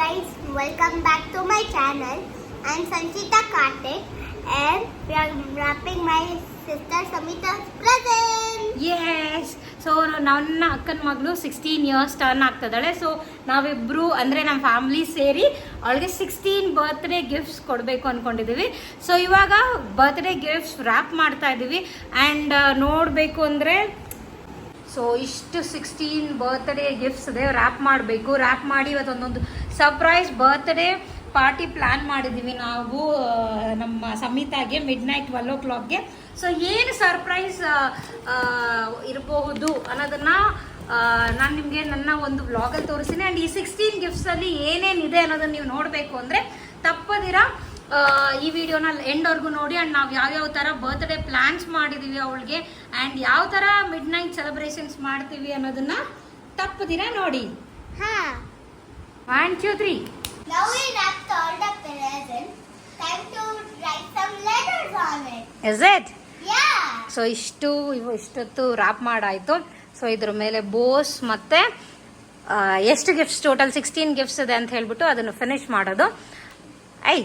friends, welcome back to my channel. I'm Sanchita Kartik and we are wrapping my sister Samita's present. So ನನ್ನ ಅಕ್ಕನ ಮಗಳು sixteen years turn ಆಗ್ತದಾಳೆ so ನಾವಿಬ್ರು ಅಂದರೆ ನಮ್ಮ family ಸೇರಿ ಅವಳಿಗೆ ಸಿಕ್ಸ್ಟೀನ್ ಬರ್ತ್ಡೇ ಗಿಫ್ಟ್ಸ್ ಕೊಡಬೇಕು ಅಂದ್ಕೊಂಡಿದ್ದೀವಿ ಸೊ ಇವಾಗ ಬರ್ತ್ಡೇ ಗಿಫ್ಟ್ಸ್ ರ್ಯಾಪ್ ಮಾಡ್ತಾ ಇದ್ದೀವಿ ಆ್ಯಂಡ್ ನೋಡಬೇಕು ಅಂದರೆ ಸೊ ಇಷ್ಟು ಸಿಕ್ಸ್ಟೀನ್ ಬರ್ತ್ಡೇ ಗಿಫ್ಟ್ಸ್ ಇದೆ. ರ್ಯಾಪ್ ಮಾಡಬೇಕು. ರ್ಯಾಪ್ ಮಾಡಿ ಇವತ್ತು ಒಂದೊಂದು ಸರ್ಪ್ರೈಸ್ ಬರ್ತ್ಡೇ ಪಾರ್ಟಿ ಪ್ಲ್ಯಾನ್ ಮಾಡಿದ್ದೀವಿ ನಾವು ನಮ್ಮ ಸಮಿತಾಗೆ ಮಿಡ್ ನೈಟ್ ಟ್ವೆಲ್ ಓ ಕ್ಲಾಕ್ಗೆ ಸೊ ಏನು ಸರ್ಪ್ರೈಸ್ ಇರಬಹುದು ಅನ್ನೋದನ್ನ ನಾನು ನಿಮಗೆ ನನ್ನ ಒಂದು ವ್ಲಾಗಲ್ಲಿ ತೋರಿಸ್ತೀನಿ. ಆ್ಯಂಡ್ ಈ ಸಿಕ್ಸ್ಟೀನ್ ಗಿಫ್ಟ್ಸಲ್ಲಿ ಏನೇನಿದೆ ಅನ್ನೋದನ್ನ ನೀವು ನೋಡಬೇಕು ಅಂದರೆ ತಪ್ಪದಿರ ಈ ವಿಡಿಯೋನ ಎಂಡ್ವರೆಗೂ ನೋಡಿ. ಆ್ಯಂಡ್ ನಾವು ಯಾವ್ಯಾವ ಥರ ಬರ್ತ್ಡೇ ಪ್ಲ್ಯಾನ್ಸ್ ಮಾಡಿದ್ದೀವಿ ಅವಳಿಗೆ. ಆ್ಯಂಡ್ ಯಾವ ಥರ ಮಿಡ್ ನೈಟ್ ಸೆಲೆಬ್ರೇಷನ್ಸ್ ಮಾಡ್ತೀವಿ ಅನ್ನೋದನ್ನ ತಪ್ಪದಿರ ನೋಡಿ. Ha. One two, three Now we wrapped all the presents. Time to write some letters on it. Is it? Yeah. So ಇಷ್ಟು ಇವು ಇಷ್ಟೊತ್ತು ರ್ಯಾಪ್ ಮಾಡಾಯಿತು ಸೊ ಇದ್ರ ಮೇಲೆ ಬೋಸ್ ಮತ್ತೆ ಎಷ್ಟು ಗಿಫ್ಟ್ಸ್ ಟೋಟಲ್ ಸಿಕ್ಸ್ಟೀನ್ ಗಿಫ್ಟ್ಸ್ ಇದೆ ಅಂತ ಹೇಳ್ಬಿಟ್ಟು ಅದನ್ನು ಫಿನಿಶ್ ಮಾಡೋದು ಐ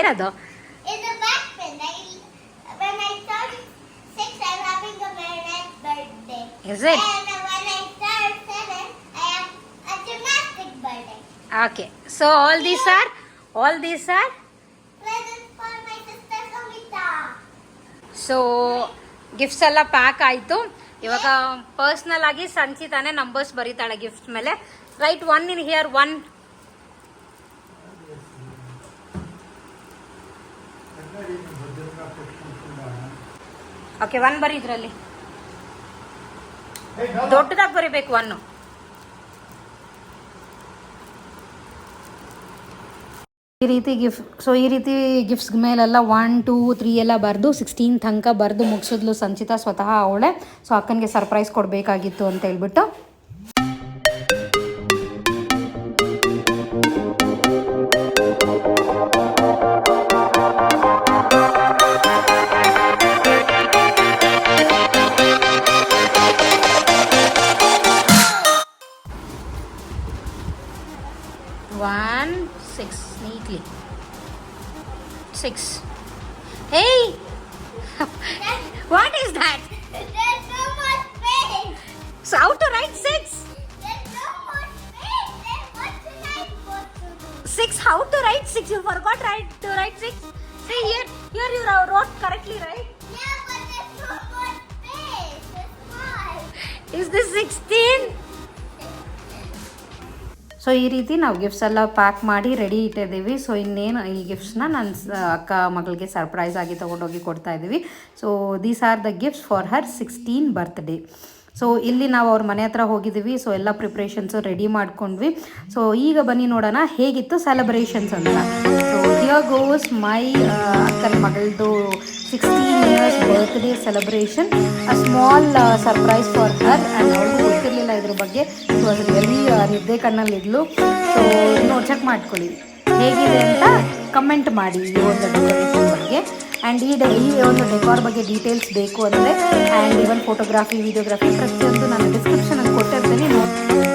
ಏನದು is the okay so all these are all these are Presents for my sister Samita. So gifts ಎಲ್ಲ ಪ್ಯಾಕ್ ಆಯಿತು. ಇವಾಗ ಪರ್ಸ್ನಲ್ ಆಗಿ ಸಂಚಿತಾನೆ ನಂಬರ್ಸ್ ಬರೀತಾಳೆ ಗಿಫ್ಟ್ ಮೇಲೆ. Write one in here one okay one ಬರೀ ಇದರಲ್ಲಿ. ದೊಡ್ಡದಾಗಿ ಬರೀಬೇಕು ಒನ್ನು ಈ ರೀತಿ ಗಿಫ್ಟ್ ಸೊ ಈ ರೀತಿ ಗಿಫ್ಟ್ಸ್ ಮೇಲೆಲ್ಲ ಒನ್ ಟೂ ತ್ರೀ ಎಲ್ಲ ಬರೆದು ಸಿಕ್ಸ್ಟೀನ್ ತನಕ ಬರೆದು ಮುಗಿಸಿದ್ಲು ಸಂಚಿತ ಸ್ವತಃ ಅವಳೆ. ಸೊ ಅಕ್ಕನಿಗೆ ಸರ್ಪ್ರೈಸ್ ಕೊಡಬೇಕಾಗಿತ್ತು ಅಂತ ಹೇಳ್ಬಿಟ್ಟು. tricks how to write 6 you forgot right to write 6 see here here you wrote correctly right yeah but it's not one page it's is this 16 so ಈ ರೀತಿ ನಾವು ಗಿಫ್ಟ್ಸ್ ಎಲ್ಲ ಪ್ಯಾಕ್ ಮಾಡಿ ರೆಡಿ ಇಟ್ಟಿದ್ದೀವಿ ಸೊ ಇನ್ನೇನು ಈ ಗಿಫ್ಟ್ಸ್ನ ನನ್ನ ಅಕ್ಕ ಮಗಳಿಗೆ ಸರ್ಪ್ರೈಸ್ ಆಗಿ ತೊಗೊಂಡೋಗಿ ಕೊಡ್ತಾ ಇದ್ದೀವಿ so these are the gifts for her sixteen birthday so ಇಲ್ಲಿ ನಾವು ಅವ್ರ ಮನೆ ಹತ್ರ ಹೋಗಿದ್ದೀವಿ ಸೊ ಎಲ್ಲ ಪ್ರಿಪ್ರೇಷನ್ಸು ರೆಡಿ ಮಾಡ್ಕೊಂಡ್ವಿ. ಸೊ ಈಗ ಬನ್ನಿ ನೋಡೋಣ ಹೇಗಿತ್ತು ಸೆಲೆಬ್ರೇಷನ್ಸ್ ಅಂತ. ಸೊ ಗೋಸ್ ಮೈ ಅಕ್ಕನ ಮಗಳದು sixteen years birthday celebration a small surprise for her and ಅವ್ರಿಗೂ ಗೊತ್ತಿರಲಿಲ್ಲ ಇದ್ರ ಬಗ್ಗೆ. ಸೊ ಅದು ಎಲ್ಲಿ ನಿದ್ದೆ ಕಣ್ಣಲ್ಲಿದ್ಲು. ಸೊ ನೋಡ್ ಚೆಕ್ ಮಾಡ್ಕೊಳ್ಳಿ. ಹೇಗಿದೆ ಅಂತ ಕಮೆಂಟ್ ಮಾಡಿ ಈ ಒಂದು ಬಗ್ಗೆ. ಆ್ಯಂಡ್ ಈ ಡೆ ಈ ಒಂದು ಡೆಕೋರ್ ಬಗ್ಗೆ ಡೀಟೇಲ್ಸ್ ಬೇಕು ಅಂದರೆ ಆ್ಯಂಡ್ ಈವನ್ ಫೋಟೋಗ್ರಾಫಿ ವಿಡಿಯೋಗ್ರಫಿ ಪ್ರತಿಯೊಂದು ನಾನು ಡಿಸ್ಕ್ರಿಪ್ಷನಲ್ಲಿ ಕೊಟ್ಟಿರ್ತೀನಿ. ನೋಡಿ.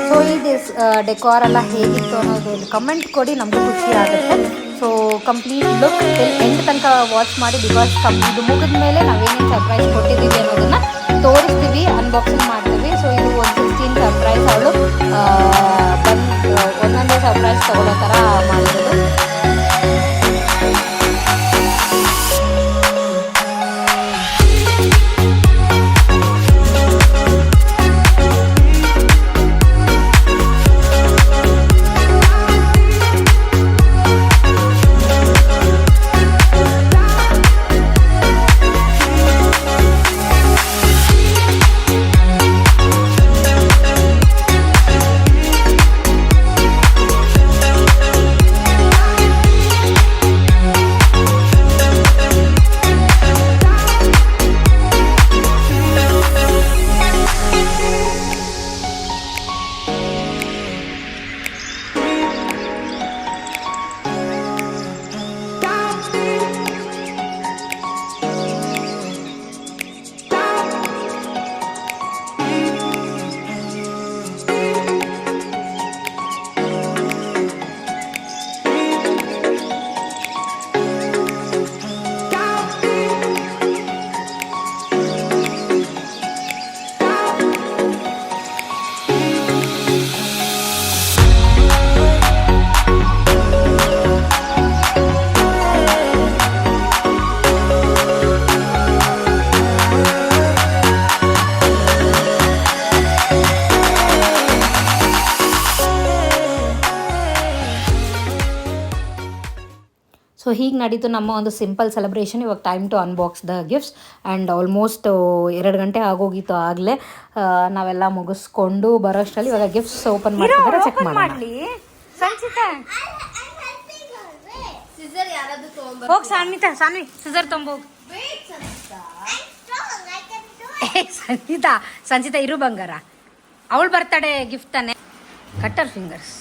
ಸೊ ಈ ಡಿಸ್ ಡೆಕೋರ್ ಎಲ್ಲ ಹೇಗಿತ್ತು ಅನ್ನೋದು ಒಂದು ಕಮೆಂಟ್ ಕೊಡಿ, ನಮಗೆ ಖುಷಿ ಆಗುತ್ತೆ. ಸೊ ಕಂಪ್ಲೀಟ್ ಲುಕ್ ಎಂಡ್ ತನಕ ವಾಚ್ ಮಾಡಿ ಬಿಕಾಸ್ ಕಮ್ ಇದು ಮುಗಿದ ಮೇಲೆ ನಾವೇನೇನು ಸರ್ಪ್ರೈಸ್ ಕೊಟ್ಟಿದ್ದೀವಿ ಅನ್ನೋದನ್ನು ತೋರಿಸ್ತೀವಿ ಅನ್ಬಾಕ್ಸಿಂಗ್ ಮಾಡ್ತೀವಿ. ಸೊ ಇದು ಒಂದು ಸಿಕ್ಸ್ಟೀನ್ ಸರ್ಪ್ರೈಸ್ ಅವಳು. ಬಂದು ಒಂದೊಂದೇ ಸರ್ಪ್ರೈಸ್ ತಗೊಳ್ಳೋ ಥರ ಮಾಡಿರೋದು. ಸೊ ಹೀಗೆ ನಡೀತು ನಮ್ಮ ಒಂದು ಸಿಂಪಲ್ ಸೆಲೆಬ್ರೇಷನ್ ಇವಾಗ time to unbox the gifts and almost ಎರಡು ಗಂಟೆ ಆಗೋಗಿತ್ತು ಆಗಲೇ. ನಾವೆಲ್ಲ ಮುಗಿಸ್ಕೊಂಡು ಬರೋಷ್ಟರಲ್ಲಿ ಇವಾಗ ಗಿಫ್ಟ್ಸ್ ಓಪನ್ ಮಾಡ್ತಿದ್ದಾರೆ ಚೆಕ್ ಮಾಡಿ ಹೋಗಿ ಸಾನ್ವಿತಾ ಸಾನ್ವಿ ಸಿಸರ್ ತೊಂಬೋಗಿ. ಸಂಚಿತಾ ಸಂಚಿತಾ ಇರು ಬಂಗಾರ. ಅವಳು ಬರ್ತಾಳೆ ಗಿಫ್ಟ್ ತಾನೆ. ಕಟ್ಟರ್ ಫಿಂಗರ್ಸ್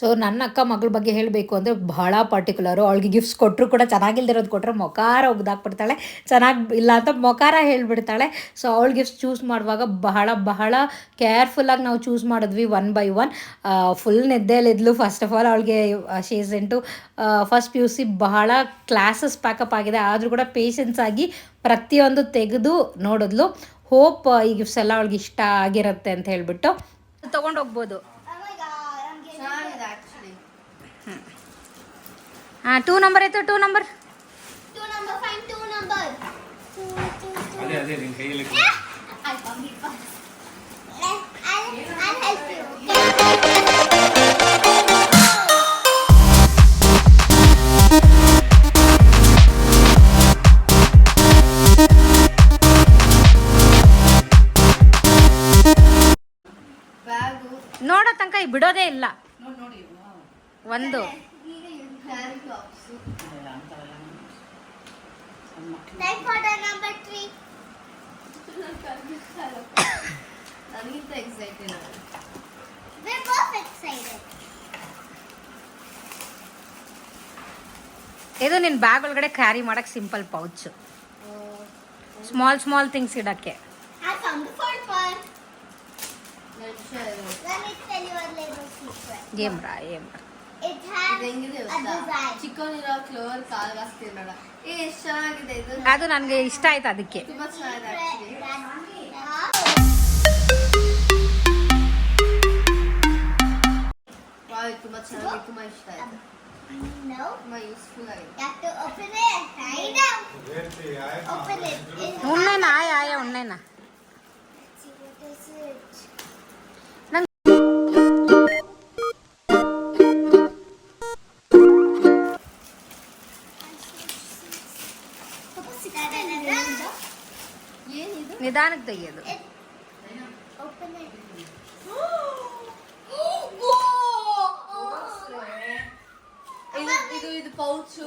ಸೊ ನನ್ನ ಅಕ್ಕ ಮಗಳ ಬಗ್ಗೆ ಹೇಳಬೇಕು ಅಂದರೆ ಬಹಳ ಪರ್ಟಿಕ್ಯುಲರು ಅವಳಿಗೆ ಗಿಫ್ಟ್ಸ್ ಕೊಟ್ಟರು ಕೂಡ ಚೆನ್ನಾಗಿಲ್ದಿರೋದು ಕೊಟ್ಟರೆ ಮೊಕಾರ ಒಗ್ದಾಕ್ಬಿಡ್ತಾಳೆ. ಚೆನ್ನಾಗಿ ಇಲ್ಲ ಅಂತ ಮೊಕಾರ ಹೇಳಿಬಿಡ್ತಾಳೆ. ಸೊ ಅವಳ ಗಿಫ್ಟ್ಸ್ ಚೂಸ್ ಮಾಡುವಾಗ ಬಹಳ ಬಹಳ ಕೇರ್ಫುಲ್ಲಾಗಿ ನಾವು ಚೂಸ್ ಮಾಡಿದ್ವಿ ಒನ್ ಬೈ ಒನ್ ಫುಲ್ ನಿದ್ದೆಯಲ್ಲಿದ್ಲು ಫಸ್ಟ್ ಆಫ್ ಆಲ್ ಅವಳಿಗೆ she's into first P U C ಬಹಳ ಕ್ಲಾಸಸ್ ಪ್ಯಾಕಪ್ ಆಗಿದೆ. ಆದರೂ ಕೂಡ ಪೇಷನ್ಸ್ ಆಗಿ ಪ್ರತಿಯೊಂದು ತೆಗೆದು ನೋಡಿದ್ಲು. ಹೋಪ್ ಈ ಗಿಫ್ಟ್ಸ್ ಎಲ್ಲ ಅವಳಿಗೆ ಇಷ್ಟ ಆಗಿರುತ್ತೆ ಅಂತ ಹೇಳ್ಬಿಟ್ಟು ತೊಗೊಂಡು ಹಾಂ ಟೂ ನಂಬರ್ ಆಯ್ತು ಟೂ ನಂಬರ್ ನೋಡೋ ತನಕ ಬಿಡೋದೇ ಇಲ್ಲ. number. Two, two, two. ಅದೇ ಅದೇ ನಿನ್ ಕೈಯಲ್ಲಿ I found it first. I'll, I'll help you. Bag ನೋಡೋ ತನಕ ಈ ಬಿಡೋದೇ ಇಲ್ಲ ಒಂದು ಕ್ಯಾರಿ ಬಾಕ್ಸು ನನಗಿಂತ ಎಕ್ಸೈಟೆಡ್. ಇದು ನಿನ್ನ ಬ್ಯಾಗ್ ಒಳಗಡೆ ಕ್ಯಾರಿ ಮಾಡಕ್ಕೆ simple pouch small small things ಇಡಕ್ಕೆ. ಏಮ್ರಾ found ಚಿಕ್ಕವನಿರೋ ನೋಡ ಏ ಎಷ್ಟು ಚೆನ್ನಾಗಿದೆ ಇದು? ಅದು ನನಗೆ ಇಷ್ಟ ಆಯ್ತು ಅದಕ್ಕೆ. ತುಂಬಾ ಚೆನ್ನಾಗಿದೆ ಆಯ ಉಣ್ಣೆನಾ ತುಂಬಾ ಚೆನ್ನಾಗಿದೆ ತುಂಬಾ ಇಷ್ಟ ಆಯ್ತು. No, ತುಂಬಾ ಯೂಸ್ಫುಲ್ ಆಗಿದೆ. ನಿಧಾನಕ್ಕೆ ತೆಗೆಯೋದು. ಇದು ಇದು ಇದು ಪೌಚು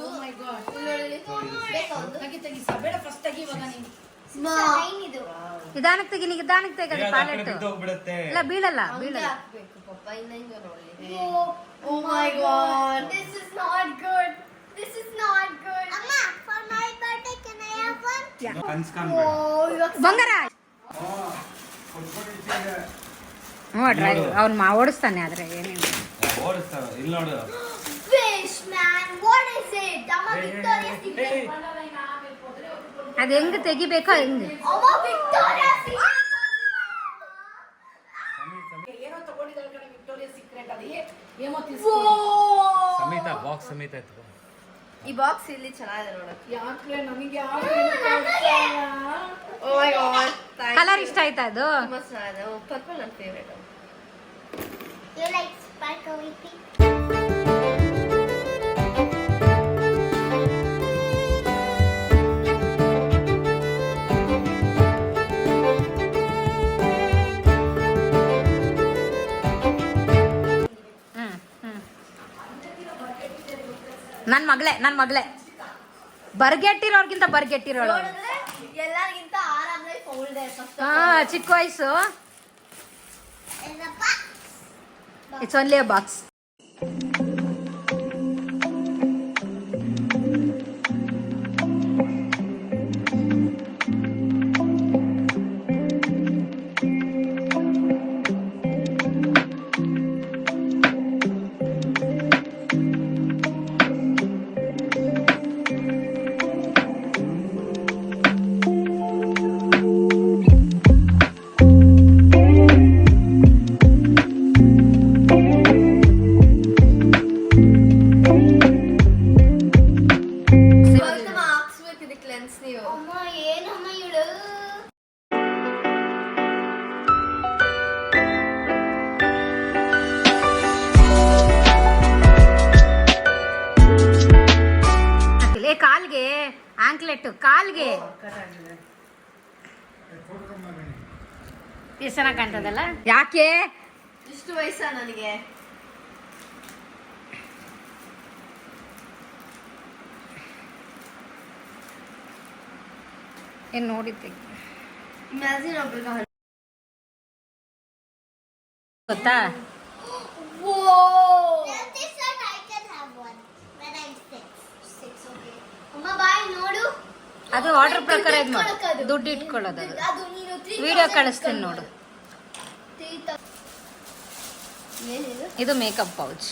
ಇದು. ನಿಧಾನಕ್ಕೆ ತೆಗಿ ನಿಧಾನಕ್ಕೆ ತೆಗಿ ಅದು ಪ್ಯಾಲೆಟ್ ಬಿದ್ದೋಗ್ಬಿಡತ್ತೆ. ಇಲ್ಲ ಬೀಳಲ್ಲ ಬೀಳಲ್ಲ ಹಾಕ್ಬೇಕು ಪಾಪ ಇನ್ನ ಹಿಂಗೆ ನೋಡ್ಲಿ Oh my God. This is not good. This is not good. Amma, for my birthday, can I ಅನ್ಸ್ ಕನ್ಬೇಡ ಬಂಗಾರಾಜ್ ಓ ಹೊಡ್ಕೊಳ್ಳಿ ತಿಳ್ಲೇ ಓ ಡ್ರೈವ್ ಅವನು ಮಾवड್ಸ್ತಾನೆ ಅದ್ರೆ ಏನೋ ಓಡ್ಸ್ತಾರ ಇಲ್ಲಾಡು ಅದು ಎಂಗ್ ತೆಗಿಬೇಕು ಅಂದ್ರೆ ಈ ಬಾಕ್ಸ್ ಇಲ್ಲಿ ಚೆನ್ನಾಗಿದೆ ನೋಡಕ್ಕೆ ಓ ಮೈ ಗಾಡ್ ಕಲರ್ ಇಷ್ಟ ಆಯ್ತಾ ಅದು? ತುಂಬಾ ಚೆನ್ನಾಗಿದೆ. ಪರ್ಪಲ್ ನನ್ನ ಫೇವ್ರೇಟ್ ಯು ಲೈಕ್? ನನ್ನ ಮಗಳೇ ನನ್ನ ಮಗಳೇ. ಬರ್ಗೆಟ್ಟಿರೋರ್ಗಿಂತ ಬರ್ಗೆಟ್ಟಿರೋಳು. ಎಲ್ಲರಿಗಿಂತ ಹಾಂ ಚಿಕ್ಕ ವಯಸ್ಸು. It's only a box anklet ಕಾಲ್ಗೆ. ಎಷ್ಟು ಚೆನ್ನಾಗಿ ಕಾಣ್ತದಲ್ಲ? ಯಾಕೆ? ಇಷ್ಟು ವಯಸ್ಸ ನನಗೆ? ಏನು ನೋಡಿದ್ದೆ? ಇಮ್ಯಾಜಿನ್ ಒಬ್ರಿಗೆ ಗೊತ್ತಾ Now this one I can have one when I'm six. Six, okay. ಅಮ್ಮ ಬಾಯ್ ನೋಡು ಅದು ಆರ್ಡರ್ ಪ್ರಕಾರ ಇದು ದುಡ್ಡು ಇಟ್ಕೊಳ್ಳೋದು ಅದು. ವಿಡಿಯೋ ಕಳಿಸ್ತೀನಿ ನೋಡು. ಇದು ಮೇಕಪ್ ಪೌಚ್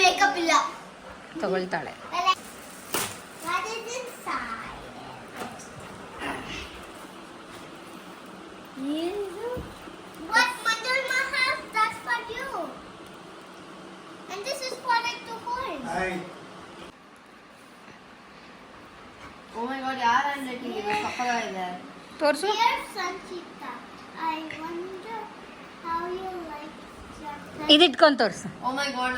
ಮೇಕಪ್ ಇಲ್ಲ ತಗೊಳ್ತಾಳೆ. What is inside? ಏನಿದು? What mother has? That's for you. And this is for like two horns. Oh my god ಯಾರ ಹ್ಯಾಂಡ್ ರೈಟಿಂಗ್ ಇದೆ ಸಕ್ಕತ್ತಾಗಿದೆ ತೋರಿಸು Dear ತೋರಿಸು ಅಂತ ಈಗ ಕಪ್ಪಾ ಇದೆ. ತೋರ್ಸು. ಯೆ Sanchita oh my god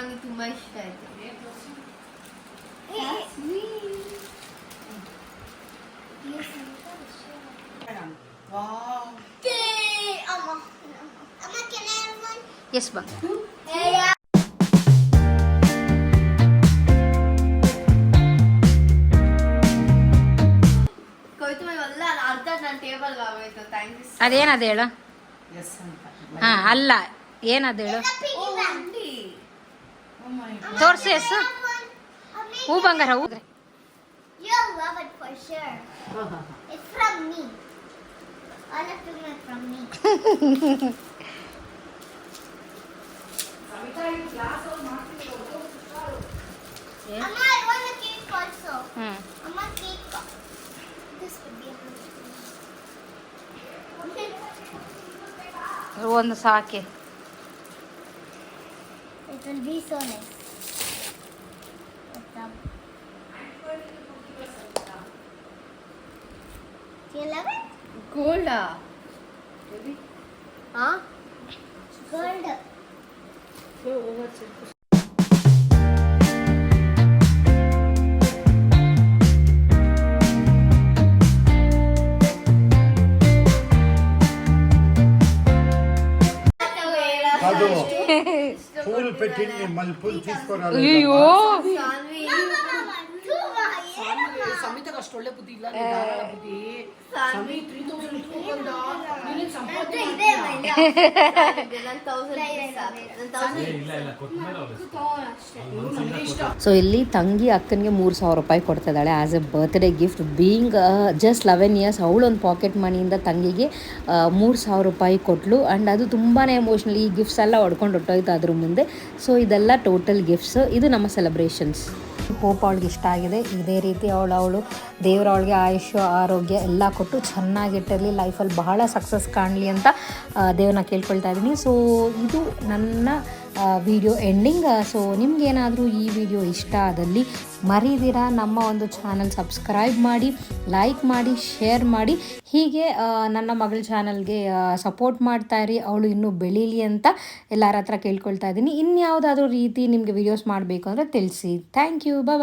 you are ಅದೇನದು ಹೇಳು ಹಾಂ ಅಲ್ಲ ಏನದು ಹೇಳು It's a piggy bank. ಅಂಡಿ Amma, ತೋರ್ಸು can I S have one? Amma, ಹೂ ಬಂಗಾರ ಹೂ You'll love ಒಂದು ಸಾಕೆ It will be so nice. What's up? Do you love it? ಗೋಲ್ಡಾ ಹಾ Gold. కాదు పెట్టింది మళ్ళీ పూలు తీసుకోరాలి ಅಯ್ಯೋ ಸಾನ್ವಿ ಸಮಿತಕ್ಕೆ ಅಷ್ಟು ಒಳ್ಳೆ ಬುದ್ಧಿ ಇಲ್ಲ ನೀನ್ ಧಾರಾಳ ಬುದ್ಧಿ ಸಾನ್ವಿ ತ್ರೀ ತೌಸಂಡ್ ಇಟ್ಕೊಂಡ ಸೊ ಇಲ್ಲಿ ತಂಗಿ ಅಕ್ಕನಿಗೆ ಮೂರು ಸಾವಿರ ರೂಪಾಯಿ ಕೊಡ್ತಿದ್ದಾಳೆ as a birthday gift being just eleven years ಅವಳು ಒಂದು ಪಾಕೆಟ್ ಮನಿಯಿಂದ ತಂಗಿಗೆ ಮೂರು ಸಾವಿರ ರೂಪಾಯಿ ಕೊಟ್ಲು. ಆ್ಯಂಡ್ ಅದು ತುಂಬಾ ಎಮೋಷ್ನಲ್ ಈ ಗಿಫ್ಟ್ಸ್ ಎಲ್ಲ ಹೊಡ್ಕೊಂಡು ಹೊಟ್ಟೋಯ್ತು ಅದ್ರ ಮುಂದೆ. ಸೊ ಇದೆಲ್ಲ ಟೋಟಲ್ ಗಿಫ್ಟ್ಸ್ ಇದು ನಮ್ಮ ಸೆಲೆಬ್ರೇಷನ್ಸ್ ಪೋಪ ಅವಳಿಗೆ ಇಷ್ಟ ಆಗಿದೆ. ಇದೇ ರೀತಿ ಅವಳು ಅವಳು ದೇವ್ರ ಅವಳಿಗೆ ಆಯುಷ್ಯ, ಆರೋಗ್ಯ ಎಲ್ಲ ಕೊಟ್ಟು ಚೆನ್ನಾಗಿಟ್ಟಿರಲಿ ಲೈಫಲ್ಲಿ ಬಹಳ ಸಕ್ಸಸ್ ಕಾಣಲಿ ಅಂತ ದೇವ್ರನ್ನ ಕೇಳ್ಕೊಳ್ತಾ ಇದ್ದೀನಿ. ಸೊ ಇದು ನನ್ನ ವಿಡಿಯೋ ಎಂಡಿಂಗ್ ಸೊ ನಿಮಗೇನಾದರೂ ಈ ವಿಡಿಯೋ ಇಷ್ಟ ಆದಲ್ಲಿ ಮರಿದಿರ ನಮ್ಮ ಒಂದು ಚಾನಲ್ ಸಬ್ಸ್ಕ್ರೈಬ್ ಮಾಡಿ ಲೈಕ್ ಮಾಡಿ ಶೇರ್ ಮಾಡಿ. ಹೀಗೆ ನನ್ನ ಮಗಳ ಚಾನಲ್ಗೆ ಸಪೋರ್ಟ್ ಮಾಡ್ತಾ ಇರಿ. ಅವಳು ಇನ್ನೂ ಬೆಳೀಲಿ ಅಂತ ಎಲ್ಲರ ಹತ್ರ ಕೇಳ್ಕೊಳ್ತಾ ಇದ್ದೀನಿ. ಇನ್ಯಾವುದಾದ್ರೂ ರೀತಿ ನಿಮಗೆ ವಿಡಿಯೋಸ್ ಮಾಡಬೇಕು ಅಂದರೆ ತಿಳಿಸಿ. Thank you bye